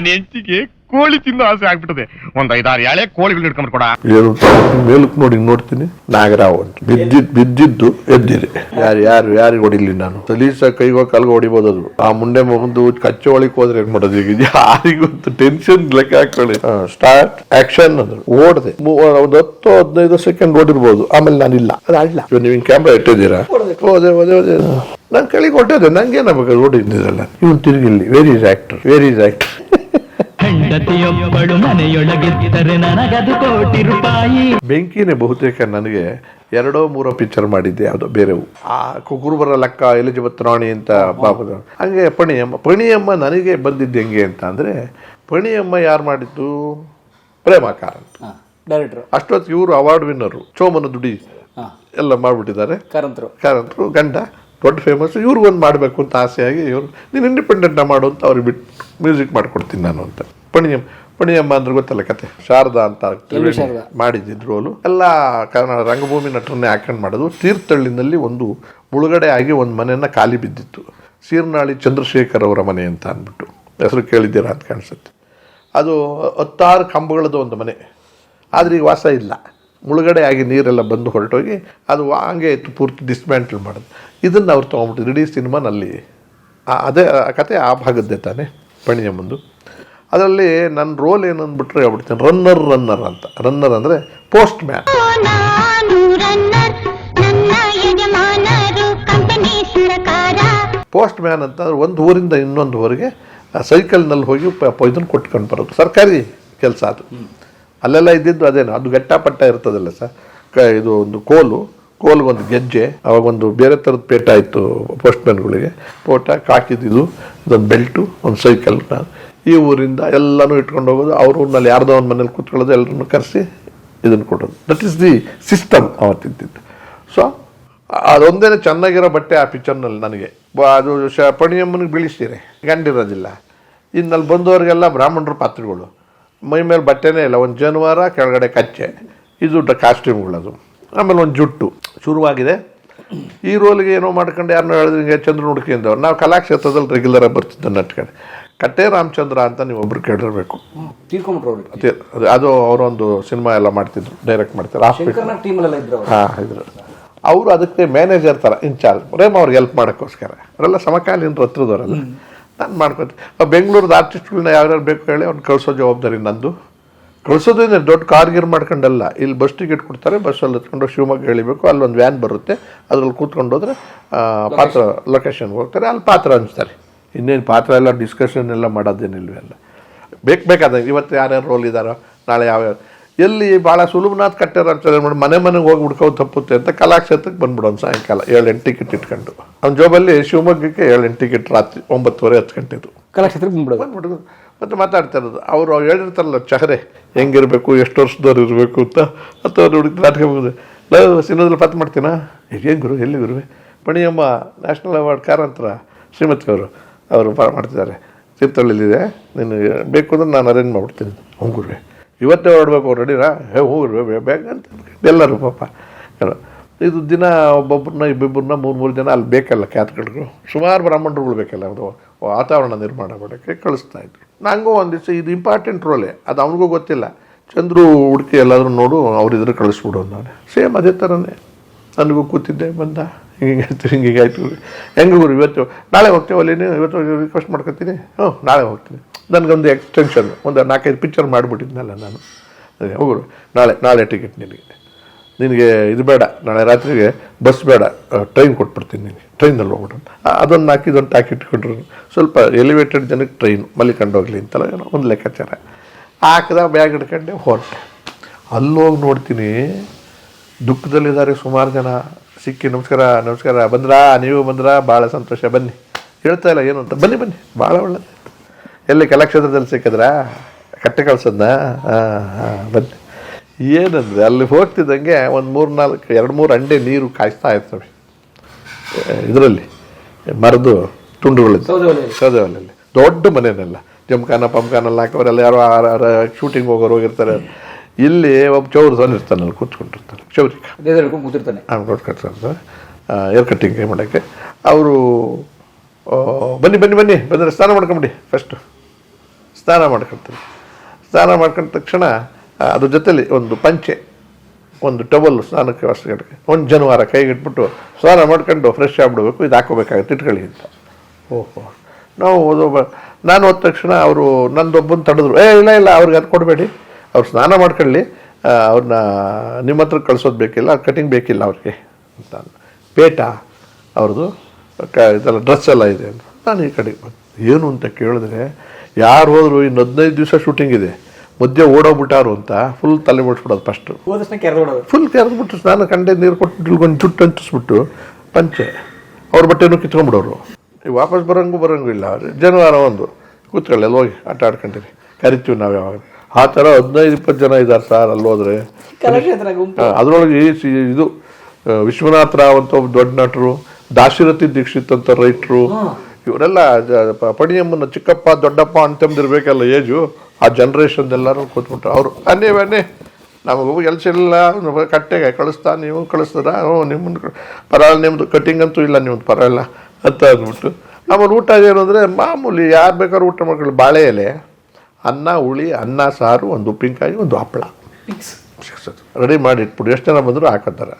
ನನ್ನ ಹೆಂಚಿಗೆ ಕೋಳಿ ತಿನ್ನೋ ಆಸೆ ಆಗ್ಬಿಟ್ಟದೆ. ಒಂದ್ ಐದಾರು ಎಳೆ ಕೋಳಿಗಳು ಹಿಡ್ಕೊಂಡ್ ಕೊಡ ಏನು ನೋಡಿ ನೋಡ್ತೀನಿ. ನಾಗರಾವ್ ಬಿದ್ದಿದ್, ಬಿದ್ದಿದ್ದು ಎದ್ದಿರಿ ಯಾರು ಯಾರು, ಯಾರಿಗೆ ಹೊಡಿಲಿ ನಾನು. ಸಲೀಸ ಕೈಗೋ ಕಾಲ್ಗೋ ಹೊಡಿಬೋದು ಆ ಮುಂಡೆ ಮುಂದೆ ಕಚ್ಚೆ ಒಳಗೆ ಹೋದ್ರೆ ಏನ್ ಮಾಡೋದು ಈಗ? ಯಾರಿಗೂ ಟೆನ್ಷನ್ ಲೆಕ್ಕ ಹಾಕೊಳ್ಳಿ. ಸ್ಟಾರ್ಟ್ ಆಕ್ಷನ್ ಅಂದ್ರೆ. ಓಡದೆ. ಒಂದು ಹತ್ತು ಹದಿನೈದು ಸೆಕೆಂಡ್ ಓಡಿರ್ಬೋದು. ಆಮೇಲೆ ನಾನಿಲ್ಲ. ಇಲ್ಲ ಇವಾಗ ನೀವು ಕ್ಯಾಮ್ರಾ ಇಟ್ಟಿದ್ದೀರಾ? ಹೋದೆ ಹೋದೆ ಹೋದೆ ನಾನು ನಂಗೆ ಹೊಟ್ಟದೆ ನಂಗೇನಾಗಬೇಕು ಓಡಿದ್ದಿರಲ್ಲ ಇವನು ತಿರುಗಿಲ್ಲಿ where is actor where is actor ಹೆಂಡತಿಯೊಬ್ಬಳು ಮನೆಯೊಳಗಿದ್ದರೆ ನನಗದು ಕೋಟಿ ರೂಪಾಯಿ. ಬೆಂಕಿನೇ ಬಹುತೇಕ ನನಗೆ ಎರಡೋ ಮೂರೋ ಪಿಕ್ಚರ್ ಮಾಡಿದ್ದೆ ಯಾವುದೋ ಬೇರೆವು. ಆ ಕುಕುರುಬರ ಲೆಕ್ಕ ಎಲಿಜಬೆತ್ ರಾಣಿ ಅಂತ ಬಾಬದ. ಹಂಗೆ ಪಣಿಯಮ್ಮ ಪಣಿಯಮ್ಮ ನನಗೆ ಬಂದಿದ್ದು ಹೆಂಗೆ ಅಂತ ಅಂದರೆ ಪಣಿಯಮ್ಮ ಯಾರು ಮಾಡಿದ್ದು? ಪ್ರೇಮಾಕಾರ ಅಂತ. ಡೈರೆಕ್ಟರ್. ಅಷ್ಟೊತ್ತಿಗೆ ಇವರು ಅವಾರ್ಡ್ ವಿನ್ನರು ಚೋಮನ ದುಡಿ ಎಲ್ಲ ಮಾಡಿಬಿಟ್ಟಿದ್ದಾರೆ. ಕಾರಂತರು. ಕಾರಂತರು ಗಂಡ ದೊಡ್ಡ ಫೇಮಸ್ ಇವ್ರಿಗೊಂದು ಒಂದು ಮಾಡಬೇಕು ಅಂತ ಆಸೆಯಾಗಿ ಇವರು ನೀನು ಇಂಡಿಪೆಂಡೆಂಟ್ನ ಮಾಡು ಅಂತ ಅವ್ರಿಗೆ ಬಿಟ್ಟು ಮ್ಯೂಸಿಕ್ ಮಾಡಿಕೊಡ್ತೀನಿ ನಾನು ಅಂತ. ಪಣಿಯಮ್ಮ ಪಣಿಯಮ್ಮ ಅಂದ್ರೆ ಗೊತ್ತಲ್ಲ ಕತೆ. ಶಾರದಾ ಅಂತ. ಮಾಡಿದ್ದಿದ್ದು ರೋಲು ಎಲ್ಲ ಕನ್ನಡ ರಂಗಭೂಮಿ ನಟರನ್ನೇ ಹಾಕೊಂಡು ಮಾಡೋದು. ತೀರ್ಥಳ್ಳಿನಲ್ಲಿ ಒಂದು ಮುಳುಗಡೆ ಆಗಿ ಒಂದು ಮನೆಯನ್ನು ಖಾಲಿ ಬಿದ್ದಿತ್ತು. ಸೀರ್ನಾಳಿ ಚಂದ್ರಶೇಖರ್ ಅವರ ಮನೆ ಅಂತ ಅಂದ್ಬಿಟ್ಟು. ಹೆಸರು ಕೇಳಿದ್ದೀರಾ ಅಂತ ಕಾಣಿಸುತ್ತೆ. ಅದು ಹತ್ತಾರು ಕಂಬಗಳದ್ದು ಒಂದು ಮನೆ. ಆದರೆ ಈಗ ವಾಸ ಇಲ್ಲ. ಮುಳುಗಡೆ ಆಗಿ ನೀರೆಲ್ಲ ಬಂದು ಹೊರಟೋಗಿ ಅದು ಹಂಗೆ ಇತ್ತು ಪೂರ್ತಿ ಡಿಸ್ಮ್ಯಾಂಟಲ್ ಮಾಡೋದು ಇದನ್ನು ಅವ್ರು ತೊಗೊಂಬಿಟ್ಟಿದ್ರು ಇಡೀ ಸಿನಿಮಾನಲ್ಲಿ. ಆ- ಅದೇ ಆ ಕತೆ ಆ ಭಾಗದ್ದೇ ತಾನೇ ಪಣಿಯಮ್ಮಂದು ಅದರಲ್ಲಿ ನನ್ನ ರೋಲ್ ಏನು ಅಂದ್ಬಿಟ್ರೆ ಹೇಳ್ಬಿಡ್ತೀನಿ. ರನ್ನರ್ ರನ್ನರ್ ಅಂತ. ರನ್ನರ್ ಅಂದರೆ ಪೋಸ್ಟ್ ಮ್ಯಾನ್ ಪೋಸ್ಟ್ ಮ್ಯಾನ್ ಅಂತಂದ್ರೆ ಒಂದು ಊರಿಂದ ಇನ್ನೊಂದು ಊರಿಗೆ ಸೈಕಲ್ನಲ್ಲಿ ಹೋಗಿ ಇದನ್ನು ಕೊಟ್ಕೊಂಡು ಬರೋದು. ಸರ್ಕಾರಿ ಕೆಲಸ ಅದು. ಅಲ್ಲೆಲ್ಲ ಇದ್ದಿದ್ದು ಅದೇನು ಅದು ಗಟ್ಟಾಪಟ್ಟ ಇರ್ತದಲ್ಲ ಸರ್. ಕ ಇದು ಒಂದು ಕೋಲು. ಕೋಲ್ಗೊಂದು ಗೆಜ್ಜೆ. ಅವಾಗೊಂದು ಬೇರೆ ಥರದ ಪೇಟ ಇತ್ತು ಪೋಸ್ಟ್ಮ್ಯಾನ್ಗಳಿಗೆ ಪೋಟ ಕಾಕಿದ್ದು ಇದೊಂದು ಬೆಲ್ಟು ಒಂದು ಸೈಕಲ್ ಈ ಊರಿಂದ ಎಲ್ಲನೂ ಇಟ್ಕೊಂಡು ಹೋಗೋದು. ಅವ್ರ ಊರಿನಲ್ಲಿ ಯಾರ್ದೋ ಒಂದು ಮನೇಲಿ ಕೂತ್ಕೊಳ್ಳೋದು ಎಲ್ಲರನ್ನು ಕರೆಸಿ ಇದನ್ನು ಕೊಡೋದು. ದಟ್ ಈಸ್ ದಿ ಸಿಸ್ಟಮ್ ಅವತ್ತಿದ್ದಿದ್ದು ಸೊ ಅದೊಂದೇ ಚೆನ್ನಾಗಿರೋ ಬಟ್ಟೆ ಆ ಪಿಕ್ಚರ್ನಲ್ಲಿ ನನಗೆ. ಅದು ಶ, ಪಣಿಯಮ್ಮನಿಗೆ ಬೀಳಿಸ್ತೀರಿ. ಗಂಡಿರೋದಿಲ್ಲ ಇನ್ನಲ್ಲಿ ಬಂದವರಿಗೆಲ್ಲ ಬ್ರಾಹ್ಮಣರು ಪಾತ್ರೆಗಳು. ಮೈ ಮೇಲೆ ಬಟ್ಟೆನೇ ಇಲ್ಲ. ಒಂದು ಜನವಾರ, ಕೆಳಗಡೆ ಕಚ್ಚೆ. ಇದು ಕಾಸ್ಟ್ಯೂಮ್ಗಳದು ಆಮೇಲೆ ಒಂದು ಜುಟ್ಟು. ಶುರುವಾಗಿದೆ. ಈ ರೋಲ್ಗೆ ಏನೋ ಮಾಡ್ಕೊಂಡು ಯಾರನ್ನೋ ಹೇಳಿದ್ರೆ ಹಿಂಗೆ ಚಂದ್ರ ಹುಡುಕಿಂದವ್ರು ನಾವು ಕಲಾಕ್ಷೇತ್ರದಲ್ಲಿ ರೆಗ್ಯುಲರಾಗಿ ಬರ್ತಿದ್ದ ನಟ್ಕಡೆ ಕಟ್ಟೆ ರಾಮಚಂದ್ರ ಅಂತ ನೀವು ಒಬ್ರು ಕೇಳಿರ್ಬೇಕು ತೀರ್ಕೊಂಬಿಟ್ರು ಅವ್ರಿಗೆ ಅದೇ ಅದು- ಅವರೊಂದು ಸಿನಿಮಾ ಎಲ್ಲ ಮಾಡ್ತಿದ್ರು ಡೈರೆಕ್ಟ್ ಮಾಡ್ತಾರೆ ಹಾಂ ಇದ್ರು. ಅವರು ಅದಕ್ಕೆ ಮ್ಯಾನೇಜರ್ ಥರ ಇನ್ಚಾರ್ಜ್ ಪ್ರೇಮ್ ಅವ್ರಿಗೆ ಹೆಲ್ಪ್ ಮಾಡೋಕ್ಕೋಸ್ಕರ. ಅವರೆಲ್ಲ ಸಮಕಾಲೀನರು ಹತ್ರದವರಲ್ಲ ನಾನು ಮಾಡ್ಕೊತೀನಿ ಬೆಂಗಳೂರದ ಆರ್ಟಿಸ್ಟ್ಗಳನ್ನ ಯಾರ್ಯಾರು ಬೇಕು ಹೇಳಿ ಅವ್ನು ಕಳಿಸೋ ಜವಾಬ್ದಾರಿ ನಂದು. ಕಳಿಸೋದೇನೆ ದೊಡ್ಡ ಕಾರ್ಗಿರ್ ಮಾಡ್ಕೊಂಡಲ್ಲ. ಇಲ್ಲಿ ಬಸ್ ಟಿಕೆಟ್ ಕೊಡ್ತಾರೆ ಬಸ್ಸಲ್ಲಿ ಹತ್ಕೊಂಡು ಶಿವಮೊಗ್ಗ ಇಳಿಬೇಕು ಅಲ್ಲೊಂದು ವ್ಯಾನ್ ಬರುತ್ತೆ. ಅದ್ರಲ್ಲಿ ಕೂತ್ಕೊಂಡು ಹೋದ್ರೆ ಪಾತ್ರ ಲೊಕೇಶನ್ಗೆ ಹೋಗ್ತಾರೆ. ಅಲ್ಲಿ ಪಾತ್ರ ಹಂಚ್ತಾರೆ. ಇನ್ನೇನು ಪಾತ್ರ ಎಲ್ಲ ಡಿಸ್ಕಷನ್ ಎಲ್ಲ ಮಾಡೋದೇನಿಲ್ವೇ ಅಲ್ಲ. ಬೇಕು ಬೇಕಾದ ಇವತ್ತು ಯಾರ್ಯಾರು ರೋಲ್ ಇದ್ದಾರೋ ನಾಳೆ ಯಾವ ಎಲ್ಲಿ ಭಾಳ ಸುಲಭನಾಥ್ ಕಟ್ಟಾರ ಅಂತ ಮಾಡಿ ಮನೆ ಮನೆಗೆ ಹೋಗಿ ಹುಡ್ಕೋದು ತಪ್ಪುತ್ತೆ ಅಂತ ಕಲಾಕ್ಷೇತ್ರಕ್ಕೆ ಬಂದ್ಬಿಡೋನು ಸಾಯಂಕಾಲ ಏಳು ಎಂಟು ಟಿಕೆಟ್ ಇಟ್ಕೊಂಡು. ಅವ್ನ ಜೋಬಲ್ಲಿ ಶಿವಮೊಗ್ಗಕ್ಕೆ ಏಳು ಎಂಟು ಟಿಕೆಟ್ ರಾತ್ರಿ ಒಂಬತ್ತುವರೆ ಹತ್ತು ಗಂಟೆದು. ಕಲಾಕ್ಷೇತ್ರಕ್ಕೆ ಬಂದ್ಬಿಡೋದು. ಬಂದ್ಬಿಡೋದು. ಮತ್ತೆ ಮಾತಾಡ್ತಾ ಇರೋದು ಅವರು ಹೇಳಿರ್ತಾರಲ್ಲ ಚಹರೆ ಹೆಂಗಿರಬೇಕು ಎಷ್ಟು ವರ್ಷದವ್ರು ಇರಬೇಕು ಅಂತ. ಅಥವಾ ಹುಡುಗಿ ನಾಟಕ ಲವ್ ಸಿನಿಮಾದಲ್ಲಿ ಪಾತ್ರ ಮಾಡ್ತೀನಾ? ಏನು ಗುರು ಎಲ್ಲಿ ಗುರುವೆ? ಪಣಿಯಮ್ಮ ನ್ಯಾಷನಲ್ ಅವಾರ್ಡ್ ಕಾರಂತರ ಶ್ರೀಮತಿ ಅವರು. ಅವರು ಮಾಡ್ತಿದ್ದಾರೆ. ತೀರ್ಥಹಳ್ಳಿಲಿದೆ ನಿನಗೆ ಬೇಕು ಅಂದ್ರೆ ನಾನು ಅರೇಂಜ್ ಮಾಡ್ಬಿಡ್ತೀನಿ. ಹ್ಞೂ ಗುರುವೆ. ಇವತ್ತೇ ಹೊರಡ್ಬೇಕು ರೆಡಿನಾ ಹೇ ಹೋಗಿರ್ವೆ ಗುರುವೆ ಬೇಗ ಅಂತ ಎಲ್ಲರೂ ಪಾಪ. ಇದು ದಿನ ಒಬ್ಬೊಬ್ಬರನ್ನ ಇಬ್ಬಿಬ್ಬರನ್ನ ಮೂರು ಮೂರು ಜನ ಅಲ್ಲಿ ಬೇಕಲ್ಲ ಖ್ಯಾತಗಳಿಗೂ. ಸುಮಾರು ಬ್ರಾಹ್ಮಣರುಗಳು ಬೇಕಲ್ಲ, ಅದು ವಾತಾವರಣ ನಿರ್ಮಾಣ ಮಾಡೋಕ್ಕೆ ಕಳಿಸ್ತಾ ಇದ್ರು. ನಂಗೂ ಒಂದು ದಿವಸ ಇದು ಇಂಪಾರ್ಟೆಂಟ್ ರೋಲೆ ಅದು ಅವನಿಗೂ ಗೊತ್ತಿಲ್ಲ. ಚಂದ್ರು ಹುಡುಕಿ ಎಲ್ಲಾದರೂ ನೋಡು ಅವ್ರಿದ್ರೆ ಕಳಿಸ್ಬಿಡು ನಾನು ಸೇಮ್ ಅದೇ ಥರನೇ ನನಗೂ ಕೂತಿದ್ದೆ, ಬಂದ. ಹಿಂಗೆ ಹಿಂಗೆ ಆಯ್ತು ಹೆಂಗೆ ಗುರು, ಇವತ್ತು ನಾಳೆ ನೀವು ಇವತ್ತು ರಿಕ್ವೆಸ್ಟ್ ಮಾಡ್ಕೊತೀನಿ? ಹ್ಞೂ, ನಾಳೆ ಹೋಗ್ತೀನಿ. ನನಗೊಂದು ಎಕ್ಸ್ಟೆನ್ಷನ್ ಒಂದು ನಾಲ್ಕೈದು ಪಿಕ್ಚರ್ ಮಾಡಿಬಿಟ್ಟಿದ್ನಲ್ಲ ನಾನು. ಹೋಗುರು ನಾಳೆ ನಾಳೆ ಟಿಕೆಟ್ ನಿನಗೆ. ನಿನಗೆ ಇದು ಬೇಡ, ನಾಳೆ ರಾತ್ರಿಗೆ ಬಸ್ ಬೇಡ ಟ್ರೈನ್ ಕೊಟ್ಬಿಡ್ತೀನಿ ನಿನಗೆ. ಟ್ರೈನಲ್ಲಿ ಹೋಗ್ಬಿಡೋಣ. ಅದೊಂದು ನಾಲ್ಕು ಇದೊಂದು ಟ್ಯಾಕ್ ಇಟ್ಕೊಂಡ್ರು. ಸ್ವಲ್ಪ ಎಲಿವೇಟೆಡ್ ಜನಕ್ಕೆ ಟ್ರೈನ್ ಮಲ್ಲಿಕೊಂಡು ಹೋಗ್ಲಿ ಅಂತಲ್ಲ, ಏನೋ ಒಂದು ಲೆಕ್ಕಾಚಾರ. ಹಾಕಿದ ಬ್ಯಾಗ್ ಹಿಡ್ಕೊಂಡೆ, ಹೊರಟೆ. ಅಲ್ಲೋಗಿ ನೋಡ್ತೀನಿ, ದುಃಖದಲ್ಲಿದ್ದಾರೆ ಸುಮಾರು ಜನ. ಸಿಕ್ಕಿ ನಮಸ್ಕಾರ ನಮಸ್ಕಾರ. ಬಂದ್ರಾ? ನೀವು ಬಂದ್ರಾ? ಭಾಳ ಸಂತೋಷ. ಬನ್ನಿ. ಹೇಳ್ತಾ ಇಲ್ಲ ಏನು ಅಂತ. ಬನ್ನಿ ಬನ್ನಿ. ಭಾಳ ಒಳ್ಳೆದು. ಎಲ್ಲಿ ಕಲಾಕ್ಷೇತ್ರದಲ್ಲಿ ಸಿಕ್ಕಿದ್ರಾ? ಕಟ್ಟೆ ಕಳ್ಸದ್ನ? ಹಾಂ ಹಾಂ ಬನ್ನಿ. ಏನಂದರೆ ಅಲ್ಲಿ ಹೋಗ್ತಿದ್ದಂಗೆ ಒಂದು ಮೂರು ನಾಲ್ಕು ಎರಡು ಮೂರು ಅಂಡೆ ನೀರು ಕಾಯಿಸ್ತಾ ಇರ್ತವೆ ಇದರಲ್ಲಿ. ಮರದು ತುಂಡುಗಳಿದ್ದು ಸೌದೆ ಒಲೆಯಲ್ಲಿ. ದೊಡ್ಡ ಮನೆಯಲ್ಲ. ಜಮ್ಖಾನ ಪಂಖಾನೆಲ್ಲ ಹಾಕೋರೆಲ್ಲ ಯಾರೋ ಶೂಟಿಂಗ್ ಹೋಗೋರು ಹೋಗಿರ್ತಾರೆ. ಇಲ್ಲಿ ಒಬ್ಬ ಚೌರು ಇರ್ತಾನೆ ಅಲ್ಲಿ ಕೂತ್ಕೊಂಡಿರ್ತಾನೆ. ಚೌರಿ. ಕೂತಿರ್ತಾನೆ. ನಾನು ರೋಡ್ ಕಟ್ತಾರೆ ಏರ್ ಕಟ್ಟಿಂಗ್ ಮಾಡೋಕ್ಕೆ? ಅವರು ಬನ್ನಿ ಬನ್ನಿ ಬನ್ನಿ ಬಂದರೆ ಸ್ನಾನ ಮಾಡ್ಕೊಂಬಿಡಿ ಫಸ್ಟು ಸ್ನಾನ ಮಾಡ್ಕೊಳ್ತೀನಿ ಸ್ನಾನ ಮಾಡ್ಕೊಂಡ ತಕ್ಷಣ ಅದ್ರ ಜೊತೆಲಿ ಒಂದು ಪಂಚೆ ಒಂದು ಟವಲ್ ಸ್ನಾನಕ್ಕೆ ವಾಸ್ಗೆ ಒಂದು ಜನವಾರ ಕೈಗಿಟ್ಬಿಟ್ಟು ಸ್ನಾನ ಮಾಡ್ಕೊಂಡು ಫ್ರೆಶ್ ಆಗಿಬಿಡ್ಬೇಕು ಇದು ಹಾಕೋಬೇಕಾಗುತ್ತೆ ಇಟ್ಕೊಳ್ಳಿ ಅಂತ. ಓಹೋ. ನಾವು ನಾನು ಹೋದ ತಕ್ಷಣ ಅವರು ನಂದೊಬ್ಬನ ತಡೆದ್ರು ಏ ಇಲ್ಲ ಇಲ್ಲ ಅವ್ರಿಗೆ ಅದು ಕೊಡಬೇಡಿ. ಅವ್ರು ಸ್ನಾನ ಮಾಡ್ಕೊಳ್ಳಿ ಅವ್ರನ್ನ ನಿಮ್ಮ ಹತ್ರ ಕಳಿಸೋದು ಬೇಕಿಲ್ಲ ಕಟಿಂಗ್ ಬೇಕಿಲ್ಲ ಅವ್ರಿಗೆ ಅಂತ. ಪೇಟ ಅವ್ರದ್ದು ಕ ಇದೆಲ್ಲ ಡ್ರೆಸ್ ಎಲ್ಲ ಇದೆ ಅಂತ. ನಾನು ಈ ಕಡೆಗೆ ಬಂದೆ. ಏನು ಅಂತ ಕೇಳಿದ್ರೆ ಯಾರು ಹೋದ್ರು ಇನ್ನು ಹದಿನೈದು ದಿವಸ ಶೂಟಿಂಗ್ ಇದೆ. ಮಧ್ಯೆ ಓಡೋಗ್ಬಿಟ್ಟಾರು ಅಂತ ಫುಲ್ ತಲೆ ಮುಡ್ಸ್ಬಿಡೋದು ಫಸ್ಟು ಫುಲ್ ಕೆರೆದ್ಬಿಟ್ಟು ಸ್ನಾನ ಕಂಡೆ ನೀರು ಕೊಟ್ಟು ಒಂದು ಜುಟ್ಟು ಅಂಟಿಸ್ಬಿಟ್ಟು ಪಂಚೆ. ಅವ್ರ ಬಟ್ಟೆನೂ ಕಿತ್ಕೊಂಡ್ಬಿಡೋರು. ಈಗ ವಾಪಸ್ ಬರೋಂಗು ಬರೋಂಗೂ ಇಲ್ಲ. ಅವ್ರು ಜನವಾರ ಒಂದು. ಕೂತ್ಕೊಳ್ಳಿ ಅಲ್ಲಿ ಹೋಗಿ ಆಟ ಆಡ್ಕೊಂಡಿರಿ. ಕರಿತೀವಿ ನಾವು ಯಾವಾಗ ಆ ಥರ ಹದಿನೈದು ಇಪ್ಪತ್ತು ಜನ ಇದ್ದಾರೆ ಸರ್ ಅಲ್ಲೋದ್ರೆ ಅದರೊಳಗೆ ಇದು ವಿಶ್ವನಾಥ್ ರಾವ್ ಅಂತ ಒಬ್ಬ ದೊಡ್ಡ ನಟರು ದಾಶರಥಿ ದೀಕ್ಷಿತ್ ಅಂತ ರೈಟ್ರು ಇವರೆಲ್ಲ ಪಣಿಯಮ್ಮನ ಚಿಕ್ಕಪ್ಪ ದೊಡ್ಡಪ್ಪ ಅಂತಂದಿರ್ಬೇಕಲ್ಲ ಏಜು ಆ ಜನ್ರೇಷನ್ ಎಲ್ಲರೂ ಕೂತ್ಬಿಟ್ರು. ಅವರು ಅನ್ನೇ ಬನ್ನಿ ನಮಗೂ ಕೆಲಸ ಇಲ್ಲ ಕಟ್ಟೆಗೆ ಕಳಿಸ್ತಾ ನೀವು ಕಳಿಸ್ತಾರ? ಹ್ಞೂ ನಿಮ್ಮನ್ನು ಪರವಾಗಿಲ್ಲ ನಿಮ್ಮದು ಕಟಿಂಗ್ ಅಂತೂ ಇಲ್ಲ ನಿಮ್ಮದು ಪರವಾಗಿಲ್ಲ ಅಂತ ಅಂದ್ಬಿಟ್ಟು. ನಮ್ಮಲ್ಲಿ ಊಟ ಏನು ಅಂದರೆ ಮಾಮೂಲಿ ಯಾರು ಬೇಕಾದ್ರೂ ಊಟ ಮಾಡ್ಕೊಳ್ಳಿ ಬಾಳೆ ಎಲೆ. ಅನ್ನ ಹುಳಿ ಅನ್ನ ಸಾರು ಒಂದು ಉಪ್ಪಿನಕಾಯಿ ಒಂದು ಹಪ್ಪಳ. ರೆಡಿ ಮಾಡಿ ಇಟ್ಬಿಟ್ಟು ಎಷ್ಟು ಜನ ಬಂದರೂ ಹಾಕೋತಾರೆ.